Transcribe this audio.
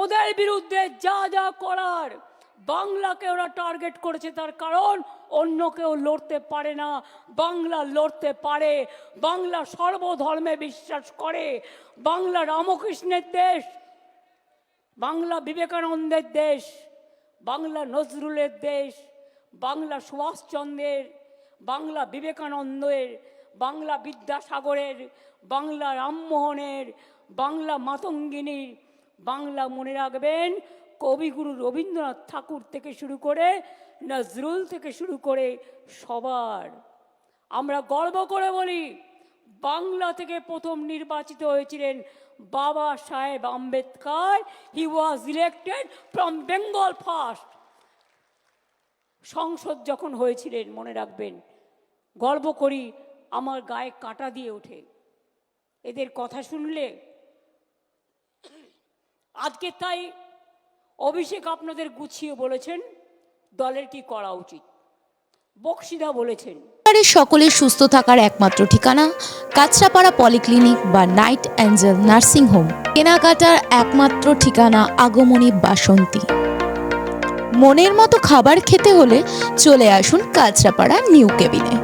ওদের বিরুদ্ধে যা যা করার, বাংলাকে ওরা টার্গেট করেছে তার কারণ অন্য কেউ লড়তে পারে না। বাংলা লড়তে পারে, বাংলা সর্বধর্মে বিশ্বাস করে। বাংলা রামকৃষ্ণের দেশ, বাংলা বিবেকানন্দের দেশ, বাংলা নজরুলের দেশ, বাংলা সুভাষচন্দ্রের, বাংলা বিবেকানন্দের, বাংলা বিদ্যাসাগরের, বাংলা রামমোহনের, বাংলা মাতঙ্গিনীর বাংলা মনে রাখবেন, কবিগুরু রবীন্দ্রনাথ ঠাকুর থেকে শুরু করে নজরুল থেকে শুরু করে সবার। আমরা গর্ব করে বলি, বাংলা থেকে প্রথম নির্বাচিত হয়েছিলেন Baba Saheb Ambedkar. He was elected from Bengal first সংসদ যখন হয়েছিলেন, মনে রাখবেন, গর্ব করি, আমার গায়ে কাঁটা দিয়ে ওঠে। এদের কথা শুনলে আজকে তাই অভিষেক আপনাদের গুছিয়ে বলেছেন, দলের কি করা উচিত? বক্সিদা বলেছেন, পরিবারের সকলের সুস্থ থাকার একমাত্র ঠিকানা কাঁচরাপাড়া পলিক্লিনিক বা নাইট অ্যাঞ্জেল নার্সিং হোম। কেনাকাটার একমাত্র ঠিকানা আগমনী বাসন্তী। মনের মতো খাবার খেতে হলে চলে আসুন কাঁচরাপাড়া নিউ কেবিনে।